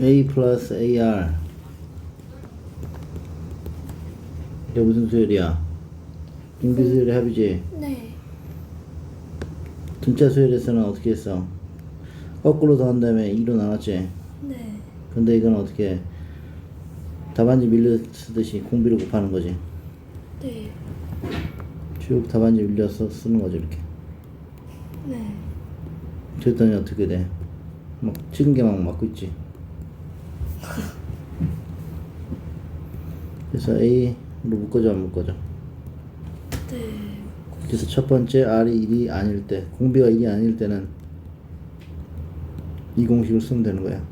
A 플러스 AR 이게 무슨 수열이야? 등비 수열의 합이지? 네. 등차 수열에서는 어떻게 했어? 거꾸로 더한 다음에 2로 나눴지? 네. 근데 이건 어떻게 해? 답안지 밀려 쓰듯이 공비를 곱하는 거지 네. 쭉 답안지 밀려서 쓰는 거지 이렇게 네. 그랬더니 어떻게 돼? 막 찍은 게 막 맞고 있지 그래서 A로 묶어져 안 묶어져 네. 그래서 첫 번째 R이 1이 아닐 때 공비가 1이 아닐 때는 이 공식을 쓰면 되는 거야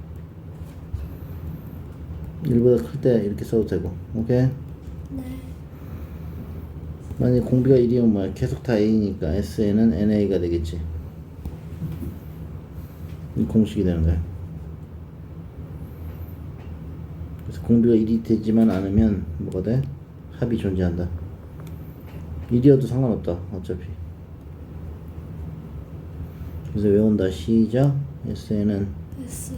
1보다 클 때 이렇게 써도 되고 오케이? 네. 만약 공비가 1이면 뭐야 계속 다 A니까 SN은 NA가 되겠지 이 공식이 되는 거야 그래서 공비가 1이 되지만 않으면 뭐가 돼? 합이 존재한다. 1이어도 상관없다 어차피. 그래서 외운다. 시작. SN은? S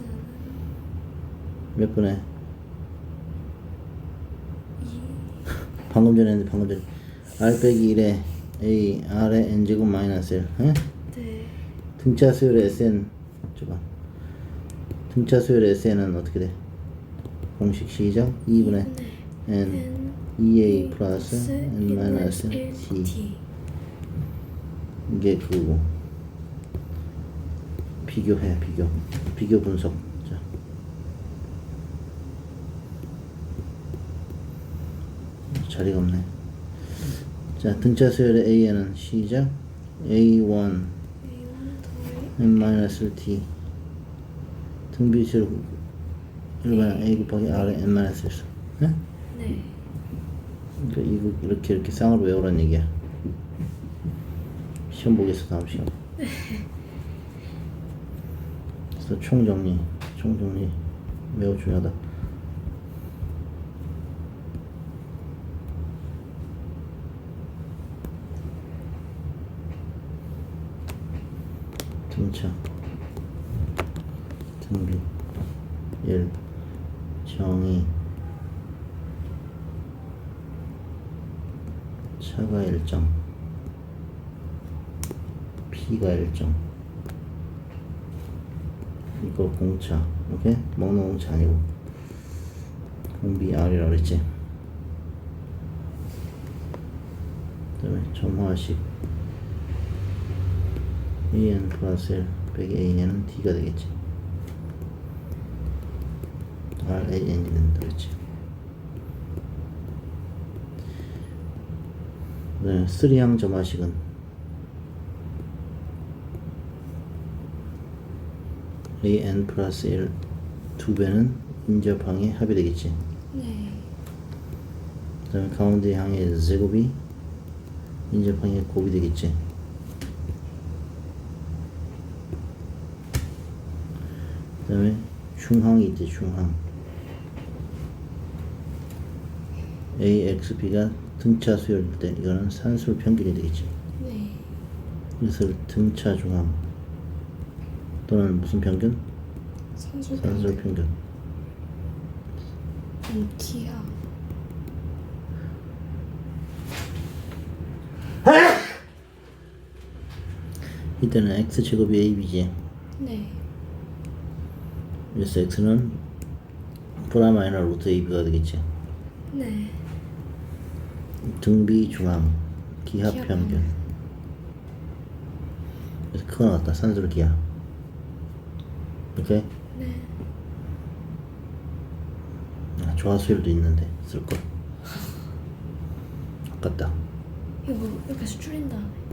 몇 분에? 방금 전에 했는데 방금 전에. R 빼기 1에 A R에 N제곱 마이너스 1 에? 네. 등차 수열의 SN 줘봐. 등차 수열의 SN은 어떻게 돼? 공식 시작. 2분의 N N 2A 플러스 N 마이너스 T. 이게 그거고 비교해 비교. 비교 분석. 자. 자리가 없네. 자 등차 수열의 AN은 시작. A1 A1 더하기 n 마이너스 t. 등비수열 일반 a 곱하기 r의 n 마이너스 1 네? 네. 그러니까 이거 이렇게 이렇게 쌍으로 외우라는 얘기야. 시험 보겠어 다음 시험. 그래서 총정리 총정리 매우 중요하다. 등차 등비 일 정의 차가 일정 P가 일정. 이거 공차 오케이? 먹는 공차 아니고. 공비 R이라 그랬지? 그 다음에 점화식. AN 플러스 1 빼기 AN은 D가 되겠지 RAN이 된다 그랬지. 네, 쓰리항 점화식은? AN 플러스 1 두 배는 인접항의 합이 되겠지. 네. 그 다음에 가운데 항의 제곱이 인접항의 곱이 되겠지. 그 다음에 중항이 있지 중항 AXB가 등차 수열일 때 이거는 산술 평균이 되겠지 네. 그래서 등차 중항 또는 무슨 평균? 산소 산술 평균 인기야. 이때는 X제곱이 AB지 네. 그래서 X는 프라마이너 루트 AB가 되겠지 네. 등비 중앙 기합 기합 평균 평균. 그래서 그거 나왔다 산술 기압 오케이 네. 아, 조화수열도 있는데 쓸걸 아깝다 이거 이렇게 줄인 다음에.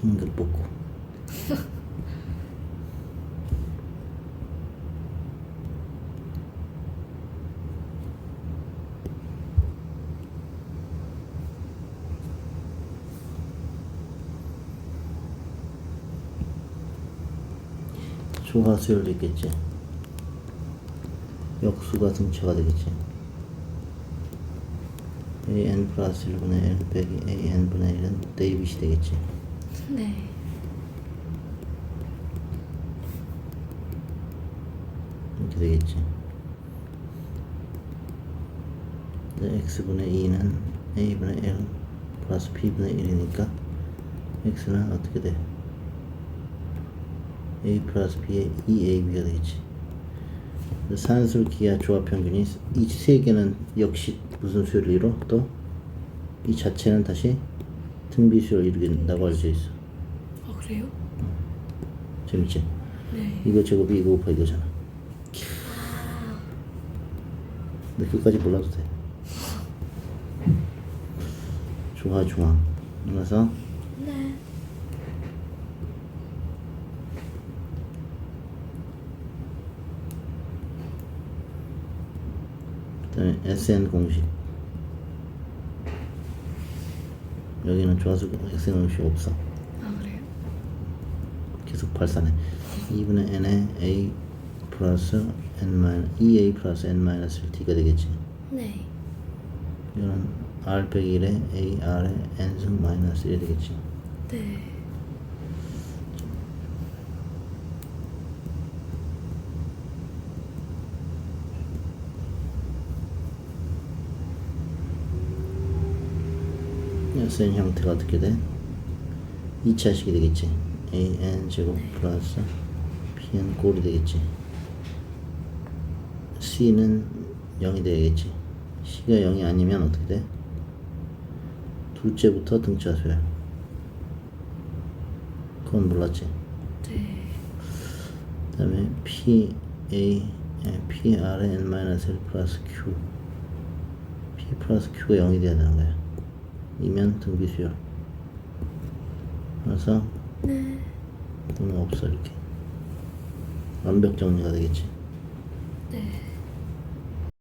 힘들 뽑고. 초과수열도 있겠지. 역수가 등체가 되겠지. A n 플러스 1분의 n 빼기 a n 분의 1은 데이빗이 되겠지. 네. 이렇게 되겠지. 네, x분의 2는 a분의 1 플러스 b분의 1이니까 x는 어떻게 돼? a 플러스 b의 2ab가 되겠지. 산술 기하 조합 평균이 이 세 개는 역시 무슨 이뤄? 또이 자체는 다시 등비 수열을 이루긴다고 알려져 있어. 아 그래요? 재밌지? 네. 이거 제곱이 이거 곱하 이거잖아. 근데 끝까지 몰라도 돼. 조화 중앙. 그래서 네. 그다음에 SN 공식. 여기는 조화수 SN 공식 없어. 계속 발산해. 2분의 n에 a 플러스 n 마이너 2a 플러스 n 마이너스 1t가 되겠지. 네. 이거는 r 빼기 1에 a r에 n승 마이너스 1이 되겠지. 네. SN 형태가 어떻게 돼? 2차식이 되겠지. An 제곱 플러스 bn 꼴이 되겠지. c는 0이 되겠지. c가 0이 아니면 어떻게 돼? 둘째부터 등차수야. 그건 몰랐지. 네. 그 다음에 p a 에, p r 에 n 마이너스 1 플러스 q p 플러스 q가 0이 돼야 되는 거야. 이면 등비수열. 그래서 네. 돈은 없어 이렇게 완벽 정리가 되겠지. 네.